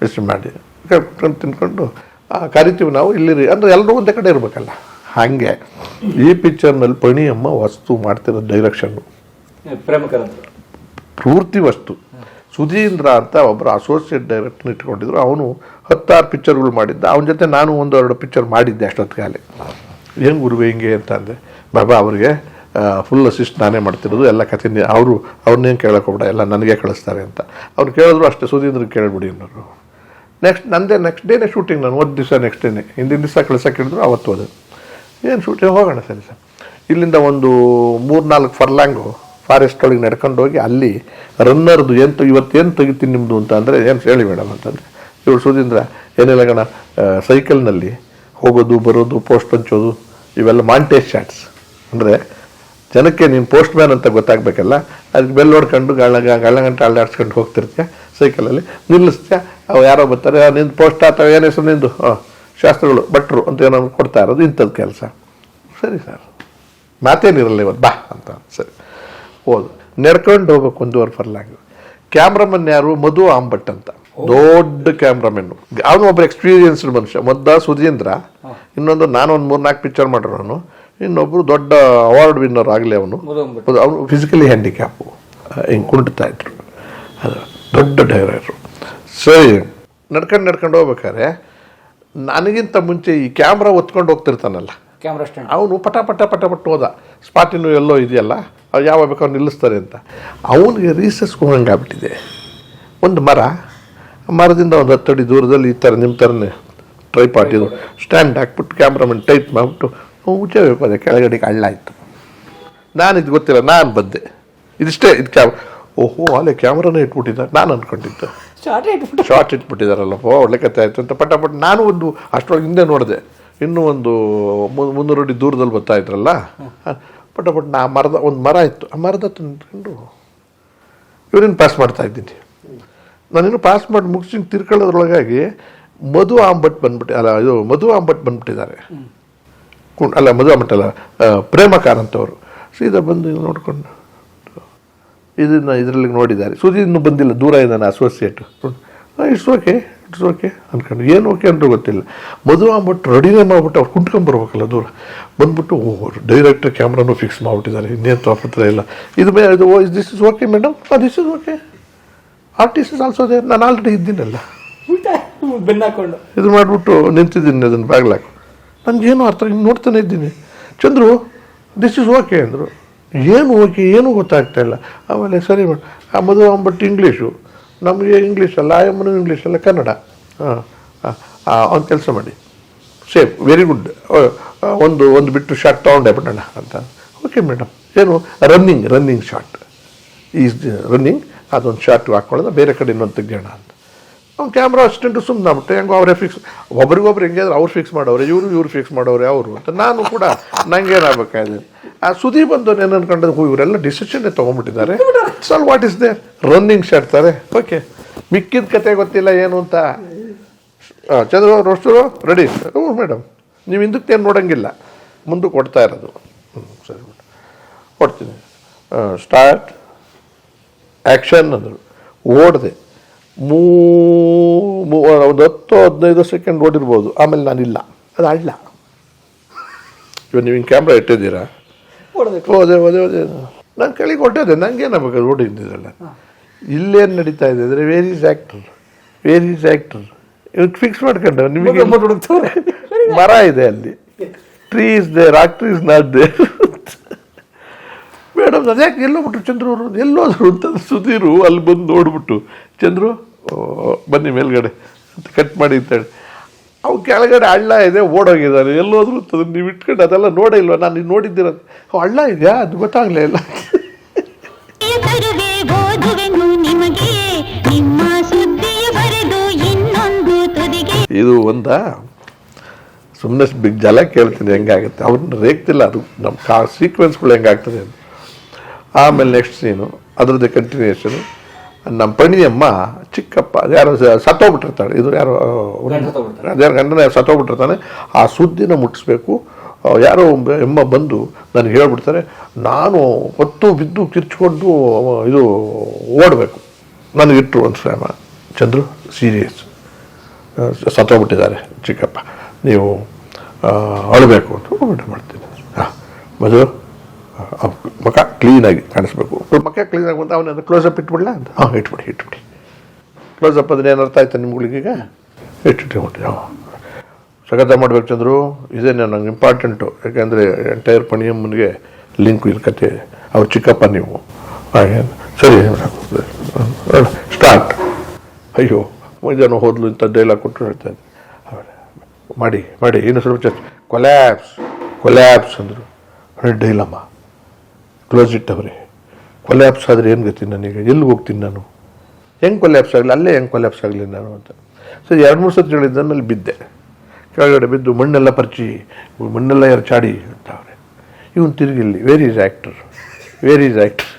ಬಿಸಿ ಮಾಡಿ. ಕರ್ಕೊಂಡು ತಿನ್ಕೊಂಡು ಆ, ಕರಿತೀವಿ ನಾವು ಇಲ್ಲಿ ಅಂದರೆ ಎಲ್ಲರೂ ಒಂದೇ ಕಡೆ ಇರಬೇಕಲ್ಲ. ಹಾಗೆ. ಈ ಪಿಕ್ಚರ್ನಲ್ಲಿ ಪಣಿಯಮ್ಮ ವಸ್ತು ಮಾಡ್ತಿರೋ ಡೈರೆಕ್ಷನ್ನು ಪ್ರೇಮಕರ ಪೂರ್ತಿ ವಸ್ತು. ಸುಧೀಂದ್ರ ಅಂತ ಒಬ್ಬರು ಅಸೋಸಿಯೇಟ್ ಡೈರೆಕ್ಟರ್ ಇಟ್ಕೊಂಡಿದ್ರು. ಅವನು ಹತ್ತಾರು ಪಿಕ್ಚರ್ಗಳು ಮಾಡಿದ್ದ. ಅವನ ಜೊತೆ ನಾನು ಒಂದು ಎರಡು ಪಿಕ್ಚರ್ ಮಾಡಿದ್ದೆ ಅಷ್ಟೊತ್ತಿಗಾಲೆ ಏನು ಗುರುವೆ ಹಿಂಗೆ ಅಂತ ಅಂದೆ. ಬಾಬಾ ಅವ್ರಿಗೆ ಫುಲ್ ಅಸಿಸ್ಟ್ ನಾನೇ ಮಾಡ್ತಿರೋದು. ಎಲ್ಲ ಕಥೆ ಅವರು ಅವ್ರನ್ನೇನು ಕೇಳೋಕೋಬೇಡ ಎಲ್ಲ ನನಗೆ ಕಳಿಸ್ತಾರೆ ಅಂತ. ಅವ್ರು ಕೇಳಿದ್ರು ಅಷ್ಟೇ, ಸುಧೀಂದ್ರ ಕೇಳಿಬಿಡಿ ಅನ್ನೋರು. ನೆಕ್ಸ್ಟ್ ನಂದೇ ನೆಕ್ಸ್ಟ್ ಡೇನೇ ಶೂಟಿಂಗ್ ನಾನು ಒಂದು ದಿವಸ ನೆಕ್ಸ್ಟ್ ಡೇನೆ ಹಿಂದಿನ ದಿವಸ ಕಳ್ಸಕ್ಕೆ ಹೇಳಿದ್ರು ಅವತ್ತು ಅದು ಏನು ಶೂಟಿಂಗ್ ಹೋಗೋಣ ಸರಿ, ಸರ್. ಇಲ್ಲಿಂದ ಒಂದು ಮೂರು ನಾಲ್ಕು ಫರ್ಲಾಂಗು ಫಾರೆಸ್ಟ್ ಒಳಗೆ ನಡ್ಕೊಂಡು ಹೋಗಿ ಅಲ್ಲಿ ರನ್ನರ್ದು ಏನು ಇವತ್ತೇನು ತೆಗಿತೀನಿ ನಿಮ್ಮದು ಅಂತ ಅಂದರೆ, ಏನು ಹೇಳಿ ಮೇಡಮ್ ಅಂತಂದರೆ, ಇವಳು ಸುಧೀಂದ್ರ, ಏನಿಲ್ಲ ಗಣ ಸೈಕಲ್ನಲ್ಲಿ ಹೋಗೋದು, ಬರೋದು ಪೋಸ್ಟ್ ಹಂಚೋದು, ಇವೆಲ್ಲ ಮಾಂಟೇಜ್ ಶಾಟ್ಸ್ ಅಂದರೆ ಜನಕ್ಕೆ ನೀನು ಪೋಸ್ಟ್ ಮ್ಯಾನ್ ಅಂತ ಗೊತ್ತಾಗಬೇಕಲ್ಲ? ಅದಕ್ಕೆ ಬೆಲ್ ಹೊಡ್ಕೊಂಡು ಗಳ್ಳ ಗಳ್ಳಗಂಟ ಗಂಟೆ ಅಲ್ಲಾಡ್ಸ್ಕೊಂಡು ಹೋಗ್ತಿರ್ತೀಯ? ಸೈಕಲಲ್ಲಿ ನಿಲ್ಲಿಸ್ತೀಯ? ಅವು ಯಾರೋ ಬರ್ತಾರೆ ನಿನ್ನ ನಿಂದು ಪೋಸ್ಟ್ ಅಥವಾ ಏನು ಹೆಸರು ನಿಂದು? ಶಾಸ್ತ್ರಗಳು ಭಟ್ರು ಅಂತ ಏನೋ ಕೊಡ್ತಾ ಇರೋದು ಇಂಥದ್ದು ಕೆಲಸ. ಸರಿ ಸರ್. ಮಾತೇನಿರಲ್ಲ ಇವತ್ತು ಬಾ ಅಂತ. ಸರಿ. ಹೋದು ನಡ್ಕೊಂಡು ಹೋಗಬೇಕು ಒಂದೂವರೆ ಫರ್ಲಾಂಗ್ ಕ್ಯಾಮ್ರಾಮನ್ ಯಾರು? ಮಧು ಆಂಬಟ್ ಅಂತ. ದೊಡ್ಡ ಕ್ಯಾಮ್ರಾಮನ್ ಅವನು ಒಬ್ಬ ಎಕ್ಸ್ಪೀರಿಯನ್ಸ್ಡ್ ಮನುಷ್ಯ. ಮೊದ್ದ ಸುಧೀಂದ್ರ ಇನ್ನೊಂದು ನಾನು ಒಂದು ಮೂರು ನಾಲ್ಕು ಪಿಕ್ಚರ್ ಮಾಡಿರೋನು. ಇನ್ನೊಬ್ಬರು ದೊಡ್ಡ ಅವಾರ್ಡ್ ವಿನ್ನರ್ ಆಗಲಿ ಅವನು. ಅವನು ಫಿಸಿಕಲಿ ಹ್ಯಾಂಡಿಕ್ಯಾಪು ಹಿಂಗೆ ಕುಂಟ್ತಾ ಇದ್ರು. ಅದು ದೊಡ್ಡ ಡೈರೆಕ್ಟ್ರು ಸರಿ ನಡ್ಕೊಂಡು ನಡ್ಕೊಂಡು ಹೋಗ್ಬೇಕಾದ್ರೆ ನನಗಿಂತ ಮುಂಚೆ ಈ ಕ್ಯಾಮ್ರಾ ಒತ್ಕೊಂಡು ಹೋಗ್ತಿರ್ತಾನಲ್ಲ. ಕ್ಯಾಮ್ರಾ ಸ್ಟ್ಯಾಂಡ್ ಅವನು ಪಟ ಪಟ ಪಟ ಪಟ್ಟು ಹೋದ. ಸ್ಪಾಟಿನೂ ಎಲ್ಲೋ ಇದೆಯಲ್ಲ ಅವ್ರು ಯಾವಾಗ ಅವ್ರು ನಿಲ್ಲಿಸ್ತಾರೆ ಅಂತ. ಅವನಿಗೆ ರೀಸಸ್ಗೆ ಆಗ್ಬಿಟ್ಟಿದೆ. ಒಂದು ಮರ ಮರದಿಂದ ಒಂದು ಹತ್ತಡಿ ದೂರದಲ್ಲಿ ಈ ಥರ ನಿಮ್ಮ ಥರನೇ ಟ್ರೈ ಇದು. ಸ್ಟ್ಯಾಂಡ್ ಹಾಕ್ಬಿಟ್ಟು ಕ್ಯಾಮ್ರಾಮನ್ ಟೈಟ್ ಮಾಡಿಬಿಟ್ಟು ಉಚ್ಚೆ ಅದೇ ಕೆಳಗಡೆ ಕಳ್ಳ ಇತ್ತು ನಾನು ಇದು ಗೊತ್ತಿಲ್ಲ ನಾನು ಬಂದೆ. ಇದಿಷ್ಟೇ ಇದು ಕ್ಯಾಮ್ ಓಹೋ ಅಲ್ಲೇ ಕ್ಯಾಮ್ರಾನೇ ಇಟ್ಬಿಟ್ಟಿದ್ದ ನಾನು ಅಂದ್ಕೊಂಡಿದ್ದು ಶಾರ್ಟ್ ಇಟ್ಬಿಟ್ಟು. ಶಾರ್ಟ್ ಇಟ್ಬಿಟ್ಟಿದಾರಲ್ಲಪ್ಪ ಒಳ್ಳೆ ಕತೆ ಆಯಿತು ಅಂತ. ಪಟ ಪಟ್ಟ ನಾನು ಒಂದು ಅಷ್ಟರೊಳಗೆ ಹಿಂದೆ ನೋಡಿದೆ. ಇನ್ನೂ ಒಂದು ಮುನ್ನೂರು ಅಡಿ ದೂರದಲ್ಲಿ ಬರ್ತಾ ಇದ್ರಲ್ಲ? ಹ, ಪಟ ಪಟ್ ನಾ ಮರದ ಒಂದು ಮರ ಇತ್ತು. ಆ ಮರದ ತಿಂದ್ಕೊಂಡು ಇವ್ರೇನು ಇವ್ರನ್ನ ಪಾಸ್ ಮಾಡ್ತಾ ಇದ್ದೀನಿ. ನಾನಿನ್ನು ಪಾಸ್ ಮಾಡಿ ಮುಗಿಸಿ ತಿರ್ಕೊಳ್ಳೋದ್ರೊಳಗಾಗಿ ಮಧು ಆಂಬಟ್ ಬಂದ್ಬಿಟ್ಟು ಅಲ್ಲ ಇದು ಮಧು ಆಂಬಟ್ ಬಂದ್ಬಿಟ್ಟಿದ್ದಾರೆ. ಕುಂ- ಅಲ್ಲ ಮದುವೆ ಮಟ್ಟಲ್ಲ ಪ್ರೇಮಕಾರ ಅಂತವರು ಸೀದಾ ಬಂದು ನೋಡಿಕೊಂಡು ಇದನ್ನು ಇದರಲ್ಲಿ ನೋಡಿದ್ದಾರೆ. ಸುದೀ ಇನ್ನೂ ಬಂದಿಲ್ಲ ದೂರ ಇದ್ದಾನೆ associate it's okay it's okay ಅಂದ್ಕೊಂಡು ಏನು ಓಕೆ ಅಂದ್ರೂ ಗೊತ್ತಿಲ್ಲ. ಮದುವೆ ಆಗ್ಬಿಟ್ಟು ರೆಡಿನೇ ಮಾಡ್ಬಿಟ್ಟು ಅವ್ರು ಕುಂಟ್ಕೊಂಬರ್ಬೇಕಲ್ಲ ದೂರ. ಬಂದ್ಬಿಟ್ಟು ಓ ಡೈರೆಕ್ಟರ್ ಕ್ಯಾಮ್ರಾನು ಫಿಕ್ಸ್ ಮಾಡಿಬಿಟ್ಟಿದ್ದಾರೆ. ಇನ್ನೇನು ತಾಪತ್ರ ಇಲ್ಲ. ಇದು ಮೇ ಇದು this is okay madam this is okay artist is also ನಾನು ಆಲ್ರೆಡಿ ಇದ್ದೀನಲ್ಲ. ಬೆನ್ನಾಕೊಂಡು ಇದು ಮಾಡಿಬಿಟ್ಟು ನಿಂತಿದ್ದೀನಿ ಅದನ್ನು ಬಾಗ್ಲಾಕು ನನಗೇನು ಅರ್ಥ? ಹಿಂಗೆ ನೋಡ್ತಾನೆ ಇದ್ದೀನಿ. ಚಂದ್ರು ದಿಸ್ ಇಸ್ ಓಕೆ ಅಂದರು. ಏನು ಓಕೆ ಏನೂ ಗೊತ್ತಾಗ್ತಾ ಇಲ್ಲ. ಆಮೇಲೆ ಸರಿ ಮೇಡಮ್ ಆ ಮದುವೆ ಅಂಬಟ್ಟು ಇಂಗ್ಲೀಷು ನಮಗೆ ಇಂಗ್ಲೀಷ್ ಅಲ್ಲ ಆಯಮ್ಮನೂ ಇಂಗ್ಲೀಷ್ ಅಲ್ಲ, ಕನ್ನಡ. ಹಾಂ ಒಂದು ಕೆಲಸ ಮಾಡಿ. ಸೇಫ್ ವೆರಿ ಗುಡ್ ಒಂದು ಒಂದು ಬಿಟ್ಟು ಶಾರ್ಟ್ ತೊಗೊಂಡೆ ಬಿಡೋಣ ಅಂತ. ಓಕೆ ಮೇಡಮ್ ಏನು? Running running shot is running ಅದೊಂದು ಶಾರ್ಟ್ ಹಾಕ್ಕೊಳ್ಳೋದು ಬೇರೆ ಕಡೆ ಇನ್ನೊಂದು ತೆಗೆಯೋಣ ಅಂತ. ಅವ್ನು ಕ್ಯಾಮ್ರಾ ಅಸಿಸ್ಟೆಂಟು ಸುಮ್ಮನೆ ಬಿಟ್ಟು ಹೆಂಗೋ ಅವರೇ ಫಿಕ್ಸ್ ಒಬ್ರಿಗೊಬ್ರು ಹೆಂಗೆ ಅವ್ರು ಫಿಕ್ಸ್ ಮಾಡೋರೆ, ಇವರು ಇವ್ರು ಫಿಕ್ಸ್ ಮಾಡೋರೆ, ಅವರು ಅಂತ. ನಾನು ಕೂಡ ನಂಗೇನಾಗಬೇಕಾಗಿದೆ? ಆ ಸುದೀಪ್ ಬಂದು ಏನು ಹೂ, ಇವರೆಲ್ಲ ಡಿಸಿಷನ್ನೇ ತೊಗೊಂಡ್ಬಿಟ್ಟಿದ್ದಾರೆ. ಸಲ್ ವಾಟ್ ಇಸ್ ದೇ ರನ್ನಿಂಗ್ ಶಾಡ್ತಾರೆ ಓಕೆ ಮಿಕ್ಕಿದ ಕತೆ ಗೊತ್ತಿಲ್ಲ ಏನು ಅಂತ. ಚಂದ್ರ ರೋಸ್ಟರು ರೆಡಿ ಹ್ಞೂ ಮೇಡಮ್ ನೀವು ಹಿಂದಕ್ಕೆ ಏನು ನೋಡೋಂಗಿಲ್ಲ. ಮುಂದಕ್ಕೆ ಕೊಡ್ತಾ ಇರೋದು. ಸರಿ ಕೊಡ್ತೀನಿ. ಸ್ಟಾರ್ಟ್ ಆ್ಯಕ್ಷನ್ ಅಂದರು. ಓಡಿದೆ. ಮೂ ಒಂದು ಹತ್ತು ಹದಿನೈದು ಸೆಕೆಂಡ್ ಓಡಿರ್ಬೋದು. ಆಮೇಲೆ ನಾನಿಲ್ಲ. ಅದು ಅಳ್ಳ ಇವಾಗ ನೀವು ಹಿಂಗೆ ಕ್ಯಾಮ್ರಾ ಇಟ್ಟಿದ್ದೀರಾ? ಓದೆ ಓದೆ ಹೋದೆ ನಾನು ಕೆಳಗೆ ಹೊಟ್ಟದೆ ನನಗೇನಾಗಬೇಕು ರೋಡ್ ಇದ್ದಿದ್ದಲ್ಲ ಇಲ್ಲೇನು ನಡೀತಾ ಇದೆ? ಅಂದರೆ where is actor where is actor ಇವಾಗ ಫಿಕ್ಸ್ ಮಾಡ್ಕೊಂಡು ನಿಮಗೆ ಮರ ಇದೆ ಅಲ್ಲಿ. Tree is there actor is not there madam ಅದ್ಯಾಕೆ ಎಲ್ಲೋ ಬಿಟ್ರು? ಚಂದ್ರು ಅವರು ಎಲ್ಲೋದ್ರು ಅಂತ ಸುಧೀರು ಅಲ್ಲಿ ಬಂದು ನೋಡ್ಬಿಟ್ಟು. ಚಂದ್ರು? ಬನ್ನಿ ಮೇಲ್ಗಡೆ ಅಂತ ಕಟ್ ಮಾಡಿ ಅಂತೇಳಿ ಅವು ಕೆಳಗಡೆ ಹಳ್ಳ ಇದೆ ಓಡೋಗಿದ್ದಾನೆ ಎಲ್ಲೋದ್ರು ನೀವು ಇಟ್ಕೊಂಡು ಅದೆಲ್ಲ ನೋಡೇ ಇಲ್ವಾ? ನಾನು ನೋಡಿದ್ದೀರ? ಹಳ್ಳ ಇದೆಯಾ? ಅದು ಗೊತ್ತಾಗಲೇ ಇಲ್ಲ. ಇದು ಒಂದಾ? ಸುಮ್ಮನೆ ಬಿಗ್ ಜಲ ಕೇಳ್ತೀನಿ ಹೆಂಗಾಗುತ್ತೆ? ಅವ್ರನ್ನ ರೇಗ್ತಿಲ್ಲ ಅದು. ನಮ್ಮ ಕಾ ಸೀಕ್ವೆನ್ಸ್ಗಳು ಹೆಂಗಾಗ್ತದೆ ಆಮೇಲೆ ನೆಕ್ಸ್ಟ್ ಸೀನು ಅದರದ್ದು ಕಂಟಿನ್ಯೂಷನು ನಮ್ಮ ಪಣಿಯಮ್ಮ ಚಿಕ್ಕಪ್ಪ ಯಾರು ಸತ್ತೋಗ್ಬಿಟ್ಟಿರ್ತಾಳೆ. ಇದು ಯಾರೋ ಯಾರು ಗಂಡನ ಯಾರು ಸತ್ತೋಗ್ಬಿಟ್ಟಿರ್ತಾನೆ. ಆ ಸುದ್ದಿನ ಮುಟ್ಟಿಸ್ಬೇಕು. ಯಾರೋ ಎಮ್ಮ ಬಂದು ನನಗೆ ಹೇಳ್ಬಿಡ್ತಾರೆ ನಾನು ಹೊತ್ತು ಬಿದ್ದು ಕಿರ್ಚ್ಕೊಂಡು ಇದು ಓಡಬೇಕು. ನನಗಿಟ್ರು ಒಂದು ಶ್ರಮ. ಚಂದ್ರು ಸೀರಿಯಸ್ ಸತ್ತೋಗ್ಬಿಟ್ಟಿದ್ದಾರೆ ಚಿಕ್ಕಪ್ಪ. ನೀವು ಅಳಬೇಕು ಅಂತ ಮಾಡ್ತೀನಿ. ಹಾಂ ಮದುವೆ ಮಖ ಕ್ಲೀನಾಗಿ ಕಾಣಿಸ್ಬೇಕು. ಕ್ಲೀನಾಗಿ ಬಂದು ಅವನನ್ನು ಕ್ಲೋಸಪ್ ಇಟ್ಬಿಡ್ಲಾ ಅಂತ. ಹಾಂ, ಇಟ್ಬಿಡಿ ಇಟ್ಬಿಡಿ. ಕ್ಲೋಸಪ್ ಅಂದ್ರೆ ಏನು ಅರ್ಥ ಆಯ್ತು ನಿಮ್ಗಳಿಗೀಗ ಇಟ್ಟಿಟ್ಟು ಹಾಂ. ಸ್ವಾಗತ ಮಾಡ್ಬೇಕು ಚಂದ್ರು. ಇದೇ ನಂಗೆ ಇಂಪಾರ್ಟೆಂಟು ಯಾಕೆಂದರೆ ಎಂಟೈರ್ ಪಣಿಯಮ್ಮನಿಗೆ ಲಿಂಕ್ ಇಲ್ಲಿ ಕತೆ. ಅವ್ರ ಚಿಕ್ಕಪ್ಪ ನೀವು. ಹಾಗೆ. ಸರಿ ಸ್ಟಾರ್ಟ್ ಅಯ್ಯೋ ಮುಂಜಾನೆ ಹೋದ್ಲು ಇಂಥ ಡೈಲಾಗ್ ಕೊಟ್ಟು ಹೇಳ್ತಾನೆ ಮಾಡಿ ಮಾಡಿ, ಇನ್ನು ಸ್ವಲ್ಪ ಚರ್ಚೆ. ಕೊಲ್ಯಾಪ್ಸ್ ಕೊಲ್ಯಾಪ್ಸ್ ಅಂದರು. ಡೈಲಮ್ಮ ಕ್ಲೋಸ್ ಇಟ್ಟವ್ರೆ. ಕೊಲ್ಯಾಪ್ಸ್ ಆದರೆ ಏನು ಗತಿ ನನಗೆ. ಎಲ್ಲಿ ಹೋಗ್ತೀನಿ ನಾನು? ಹೆಂಗೆ ಕೊಲ್ಯಾಪ್ಸ್ ಆಗಲಿ ಅಲ್ಲೇ ಹೆಂಗೆ ಕೊಲ್ಯಾಪ್ಸ್ ಆಗಲಿ ನಾನು ಅಂತ. ಸೊ ಎರಡು ಮೂರು ಸತಿ ಹೇಳಿದ್ದ ಮೇಲೆ ಬಿದ್ದೆ. ಕೆಳಗಡೆ ಬಿದ್ದು ಮಣ್ಣೆಲ್ಲ ಪರಿಚಿ ಮಣ್ಣೆಲ್ಲ ಯಾರು ಚಾಡಿ ಅಂತ ಅವ್ರೆ ಇವನು ತಿರುಗಿಲ್ಲಿ where is actor where is actor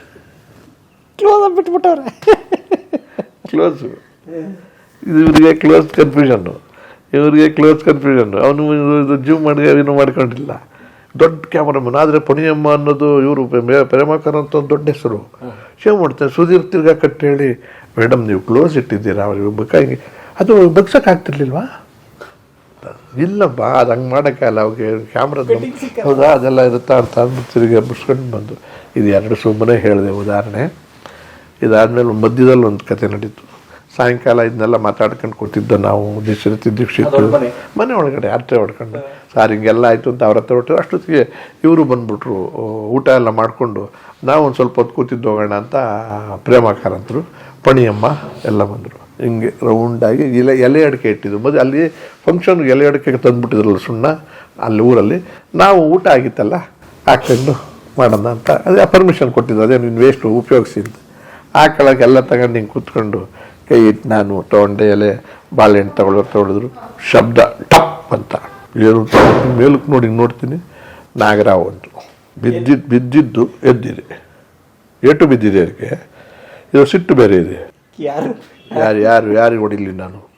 close ಬಿಟ್ಬಿಟ್ಟವ್ರೆ. Close ಇದು ಇವರಿಗೆ ಕ್ಲೋಸ್ ಕನ್ಫ್ಯೂಷನ್ನು ಇವರಿಗೆ ಕ್ಲೋಸ್ ಕನ್ಫ್ಯೂಷನ್ ಅವನು ಜೂಮ್ ಮಾಡಿ ಏನೂ ಮಾಡ್ಕೊಂಡಿಲ್ಲ. ದೊಡ್ಡ ಕ್ಯಾಮರಾಮನ್ ಆದರೆ ಪುಣಿಯಮ್ಮ ಅನ್ನೋದು ಇವರು ಪ್ರೇಮಾಕರ್ ಅಂತ ಒಂದು ದೊಡ್ಡ ಹೆಸರು. ಶೇವ್ ಮಾಡ್ತಾರೆ ಸುಧೀರ್ ತಿರ್ಗಾ ಕಟ್ಟಿ ಹೇಳಿ ಮೇಡಮ್ ನೀವು ಕ್ಲೋಸ್ ಇಟ್ಟಿದ್ದೀರಾ? ಅವ್ರಿಗೆ ಬೇಕಾಗಿ ಅದು ಬಗ್ಸೋಕ್ಕಾಗ್ತಿರ್ಲಿಲ್ವಾ ಇಲ್ಲಪ್ಪ ಅದು ಹಂಗೆ ಮಾಡೋಕ್ಕಲ್ಲ ಅವ್ರಿಗೆ ಕ್ಯಾಮ್ರಾದ ಹೌದಾ ಅದೆಲ್ಲ ಇರುತ್ತಾ ಅಂತ ಅಂದ್ಬಿಟ್ಟು ತಿರುಗಿ ಬಿಡ್ಸ್ಕೊಂಡು ಬಂದು. ಇದು ಎರಡು ಸುಮ್ಮನೆ ಹೇಳಿದೆ ಉದಾಹರಣೆ. ಇದಾದಮೇಲೆ ಮಧ್ಯದಲ್ಲಿ ಒಂದು ಕತೆ ನಡೀತು. ಸಾಯಂಕಾಲ ಇದನ್ನೆಲ್ಲ ಮಾತಾಡ್ಕೊಂಡು ಕೂತಿದ್ದ ನಾವು ದೀಕ್ಷಿತ ದೀಕ್ಷಿತ. ಮನೆ ಒಳಗಡೆ ಆತ್ರೆ ಹೊಡ್ಕೊಂಡು ಸಾರ್ ಹಿಂಗೆಲ್ಲ ಆಯಿತು ಅಂತ ಅವ್ರ ಹತ್ರ ಹೊಟ್ಟರು ಅಷ್ಟೊತ್ತಿಗೆ ಇವರು ಬಂದ್ಬಿಟ್ರು ಊಟ ಎಲ್ಲ ಮಾಡಿಕೊಂಡು ನಾವು ಒಂದು ಸ್ವಲ್ಪ ಹೊತ್ತು ಕೂತಿದ್ದು ಹೋಗೋಣ ಅಂತ ಪ್ರೇಮಾಕಾರ ಅಂತರು, ಪಣಿಯಮ್ಮ ಎಲ್ಲ ಬಂದರು. ಹಿಂಗೆ ರೌಂಡಾಗಿ ಎಲೆ ಎಲೆ ಅಡಿಕೆ ಇಟ್ಟಿದ್ದು. ಮತ್ತು ಅಲ್ಲಿ ಫಂಕ್ಷನ್ಗೆ ಎಲೆ ಅಡಿಕೆಗೆ ತಂದುಬಿಟ್ಟಿದ್ರಲ್ಲ ಸುಣ್ಣ, ಅಲ್ಲಿ ಊರಲ್ಲಿ. ನಾವು ಊಟ ಆಗಿತ್ತಲ್ಲ ಹಾಕೊಂಡು ಮಾಡೋಣ ಅಂತ. ಅದೇ ಪರ್ಮಿಷನ್ ಕೊಟ್ಟಿದ್ದು ಅದೇ ನೀನು ವೇಸ್ಟು ಉಪಯೋಗಿಸಿ ಅಂತ. ಹಾಕೊಳ್ಳೋಕೆ ಎಲ್ಲ ತಗೊಂಡು ಹಿಂಗೆ ಕೂತ್ಕೊಂಡು ಕೈ ಇಟ್ಟು ನಾನು ತೊಗೊಂಡೆ ಎಲೆ, ಬಾಳೆಹಣ್ಣು ತಗೊಳ್ಳೋ ತೊಗೊಳಿದ್ರು ಶಬ್ದ, ಟಪ್ ಅಂತ. ಮೇಲಕ್ಕೆ ನೋಡಿ ನೋಡ್ತೀನಿ. ನಾಗರಾವ್ ಅಂತು ಬಿದ್ದಿದ್ದು ಬಿದ್ದಿದ್ದು ಎದ್ದಿದೆ. ಏಟು ಬಿದ್ದಿದೆ ಅದಕ್ಕೆ. ಇದು ಸಿಟ್ಟು ಬೇರೆ ಇದೆ. ಯಾರು? ಯಾರು ಯಾರು ಯಾರಿಗೆ ಹೊಡಿಲಿ ನಾನು?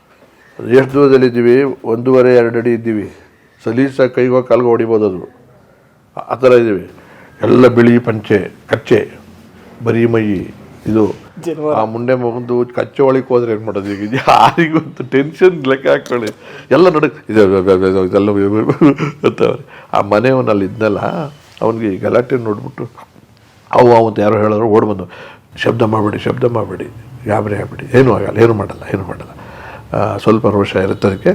ಎಷ್ಟು ದೂರದಲ್ಲಿ ಇದ್ದೀವಿ? ಒಂದೂವರೆ ಎರಡು ಅಡಿ ಇದ್ದೀವಿ. ಸಲೀಸ ಕೈಗೋ ಕಾಲ್ಗೋ ಹೊಡಿಬೋದು ಅದು. ಆ ಥರ ಇದ್ದೀವಿ. ಎಲ್ಲ ಬಿಳಿ ಪಂಚೆ ಕಚ್ಚೆ ಬರೀ ಮೈ. ಇದು. ಆ ಮುಂಡೆ ಮಗಂದು ಕಚ್ಚೆ ಒಳಗೆ ಹೋದ್ರೆ ಏನು ಮಾಡೋದು ಈಗ? ಯಾರಿಗೊಂದು ಟೆನ್ಷನ್ ಲೆಕ್ಕ ಹಾಕೊಳ್ಳಿ. ಎಲ್ಲ ಇದೆ ಇದೆಲ್ಲ ಆ ಮನೆಯವನಲ್ಲಿ ಇದ್ನಲ್ಲ ಅವನಿಗೆ ಈ ಗಲಾಟೆ ನೋಡ್ಬಿಟ್ಟು ಅವು ಅವಂತ ಯಾರೋ ಹೇಳಿದ್ರು ಓಡ್ ಬಂದು ಶಬ್ದ ಮಾಡಬೇಡಿ ಶಬ್ದ ಮಾಡಬೇಡಿ. ಗಾಬರಿ ಆಗಬೇಡಿ. ಏನೂ ಆಗಲ್ಲ ಏನು ಮಾಡಲ್ಲ ಏನು ಮಾಡಲ್ಲ. ಸ್ವಲ್ಪ ರೋಷ ಇರುತ್ತೆ ಅದಕ್ಕೆ.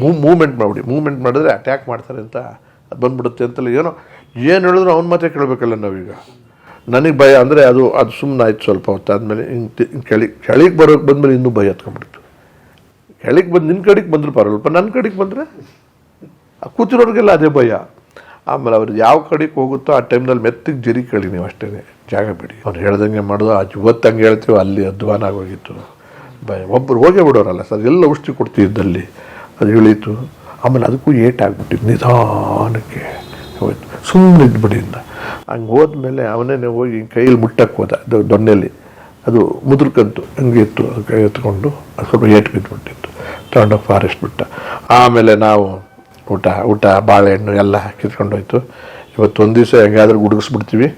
ಮೂ ಮೂಮೆಂಟ್ ಮಾಡಿಬಿಡಿ. ಮೂವ್ಮೆಂಟ್ ಮಾಡಿದ್ರೆ ಅಟ್ಯಾಕ್ ಮಾಡ್ತಾರೆ ಅಂತ ಅದು ಬಂದ್ಬಿಡುತ್ತೆ ಅಂತಲ್ಲ ಏನೋ ಏನು ಹೇಳಿದ್ರು ಅವ್ನ ಮಾತ್ರ ಕೇಳಬೇಕಲ್ಲ ನಾವೀಗ. ನನಗೆ ಭಯ ಅಂದರೆ ಅದು ಅದು ಸುಮ್ಮನೆ ಆಯ್ತು ಸ್ವಲ್ಪ ಹೊತ್ತು ಆದಮೇಲೆ ಹಿಂಗೆ ಕೆಳಿ, ಕೆಳಗೆ ಬರೋಕ್ಕೆ ಬಂದಮೇಲೆ ಇನ್ನೂ ಭಯ ಹತ್ಕೊಂಡ್ಬಿಡ್ತು ಕೆಳಗೆ ಬಂದು ನಿನ್ನ ಕಡೆಗೆ ಬಂದರೂ ಪರವಲ್ಪ ನನ್ನ ಕಡೆಗೆ ಬಂದರೆ? ಕೂತಿರೋರಿಗೆಲ್ಲ ಅದೇ ಭಯ. ಆಮೇಲೆ ಅವ್ರು ಯಾವ ಕಡೆಗೆ ಹೋಗುತ್ತೋ ಆ ಟೈಮ್ನಲ್ಲಿ ಮೆತ್ತಿಗೆ ಜರಿ ಕೇಳಿ ನೀವು ಅಷ್ಟೇ ಜಾಗ ಬಿಡಿ. ಅವ್ರು ಹೇಳ್ದಂಗೆ ಮಾಡೋದು ಇವತ್ತು ಹಂಗೆ ಹೇಳ್ತೀವಿ ಅಲ್ಲಿ ಅಧ್ವಾನ ಆಗೋಗಿತ್ತು. ಭಯ. ಒಬ್ಬರು ಹೋಗೇ ಬಿಡೋರಲ್ಲ ಸರ್, ಎಲ್ಲ ಔಷಧಿ ಕೊಡ್ತಿದ್ದಲ್ಲಿ ಅದು ಇಳೀತು ಆಮೇಲೆ ಅದಕ್ಕೂ ಏಟಾಗ್ಬಿಟ್ಟಿದ್ದು ನಿಧಾನಕ್ಕೆ ಹೋಯ್ತು. ಸುಮ್ಮನೆ ಇದ್ಬಿಡಿ ಇಂದ ಹಂಗೆ ಹೋದ್ಮೇಲೆ ಅವನೇ ಹೋಗಿ ಕೈಯಲ್ಲಿ ಮುಟ್ಟಕ್ಕೆ ಹೋದ ಅದು ದೊಣ್ಣೆಲಿ ಅದು ಮುದುರ್ಕಂತು ಹಂಗೆ ಇತ್ತು ಕೈ ಎತ್ಕೊಂಡು ಅದು ಸ್ವಲ್ಪ ಏಟು ಬಿದ್ದುಬಿಟ್ಟಿತ್ತು ತಗೊಂಡೋಗಿ ಫಾರೆಸ್ಟ್ ಬಿಟ್ಟ. ಆಮೇಲೆ ನಾವು ಊಟ ಊಟ ಬಾಳೆಹಣ್ಣು ಎಲ್ಲ ಕಿತ್ಕೊಂಡೋಯ್ತು ಇವತ್ತು ಒಂದು ದಿವಸ ಹೆಂಗಾದ್ರೂ ಗುಡುಗಿಸ್ಬಿಡ್ತೀವಿ.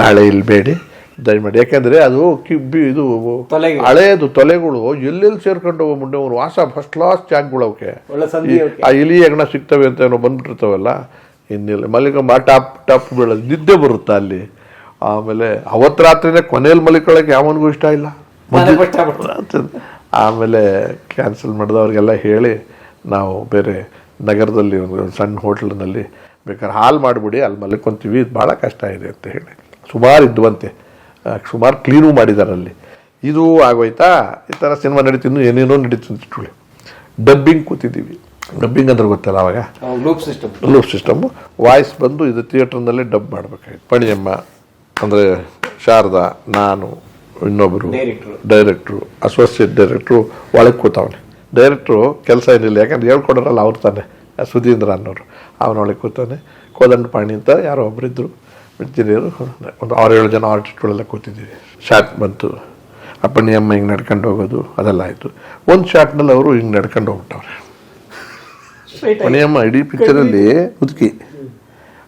ನಾಳೆ ಇಲ್ಲಿ ಬೇಡಿ. ದಯಮಾಡಿ. ಯಾಕೆಂದರೆ ಅದು ಕಿಬ್ಬಿ ಇದು. ಹಳೇದು ತೊಲೆಗಳು. ಎಲ್ಲೆಲ್ಲಿ ಸೇರ್ಕೊಂಡು ಹೋಗ್ಬಿಟ್ಟು ಅವ್ರು ವಾಸ ಫಸ್ಟ್ ಕ್ಲಾಸ್ ಜಾಗಗಳು ಸಂಧಿ ಅವಕ್ಕೆ. ಆ ಇಲಿ ಹೆಗ್ಣ ಸಿಗ್ತವೆ ಅಂತ ಏನೋ ಬಂದ್ಬಿಟ್ಟಿರ್ತಾವಲ್ಲ ಇನ್ನಿಲ್ಲ. ಮಲ್ಲಿಕಮ್ಮ ಟಾಪ್ ಟಾಪ್ ಬೀಳೋದು. ನಿದ್ದೆ ಬರುತ್ತಾ ಅಲ್ಲಿ? ಆಮೇಲೆ ಅವತ್ತು ರಾತ್ರಿನೇ ಕೊನೆಯಲ್ಲಿ ಮಲಿಕೊಳ್ಳೋಕೆ ಯಾವನಿಗೂ ಇಷ್ಟ ಇಲ್ಲ. ಆಮೇಲೆ ಕ್ಯಾನ್ಸಲ್ ಮಾಡಿದವ್ರಿಗೆಲ್ಲ ಹೇಳಿ ನಾವು ಬೇರೆ ನಗರದಲ್ಲಿ ಒಂದು ಸಣ್ಣ ಹೋಟ್ಲಿನಲ್ಲಿ ಬೇಕಾದ್ರೆ ಹಾಲು ಮಾಡಿಬಿಡಿ ಅಲ್ಲಿ ಮಲ್ಕೊಂತೀವಿ. ಇದು ಭಾಳ ಕಷ್ಟ ಇದೆ ಅಂತ ಹೇಳಿ. ಸುಮಾರು ಇದ್ದುವಂತೆ. ಸುಮಾರು ಕ್ಲೀನು ಮಾಡಿದ್ದಾರೆ ಅಲ್ಲಿ. ಇದು ಆಗೋಯ್ತಾ? ಈ ಥರ ಸಿನಿಮಾ ನಡೀತಿದ್ದು ಏನೇನೋ ನಡೀತು ಅಂತ ಇಟ್ಕೊಳ್ಳಿ ಡಬ್ಬಿಂಗ್ ಕೂತಿದ್ದೀವಿ. ಡಬ್ಬಿಂಗ್ ಅಂದ್ರೆ ಗೊತ್ತಲ್ಲ ಅವಾಗ? Loop system loop system voice ಬಂದು ಇದು ಥಿಯೇಟ್ರ್ನಲ್ಲೇ ಡಬ್ ಮಾಡಬೇಕಾಗಿತ್ತು ಪಣಿಯಮ್ಮ ಅಂದರೆ ಶಾರದಾ ನಾನು ಇನ್ನೊಬ್ಬರು. ಡೈರೆಕ್ಟ್ರು ಅಸೋಸಿಯೇಟ್ ಡೈರೆಕ್ಟ್ರು ಒಳಗೆ ಕೂತವನೆ. ಡೈರೆಕ್ಟ್ರು ಕೆಲಸ ಏನಿಲ್ಲ ಯಾಕಂದ್ರೆ ಹೇಳ್ಕೊಡೋರಲ್ಲ ಅವ್ರು ತಾನೆ ಸುಧೀಂದ್ರ ಅನ್ನೋರು. ಅವನೊಳಗೆ ಕೂತಾನೆ ಕೋದಂಡ ಪಾಣಿ ಅಂತ ಯಾರೋ ಒಬ್ಬರಿದ್ದರು ಇಂಜಿನಿಯರು ಒಂದು ಆರು ಏಳು ಜನ ಆರ್ಟಿಸ್ಟ್ಗಳೆಲ್ಲ ಕೂತಿದ್ದೀವಿ. ಶಾಟ್ ಬಂತು. ಅಪ್ಪಣ್ಣಿ ಅಮ್ಮ ಹಿಂಗೆ ನಡ್ಕೊಂಡು ಹೋಗೋದು ಅದೆಲ್ಲ ಆಯಿತು. ಒಂದು ಶಾಟ್ನಲ್ಲಿ ಅವರು ಹಿಂಗೆ ನಡ್ಕೊಂಡು ಹೋಗ್ಬಿಟ್ಟವ್ರೆ ಮಣಿಯಮ್ಮ ಇಡೀ ಪಿಕ್ಚರಲ್ಲಿ ಮುದುಕಿ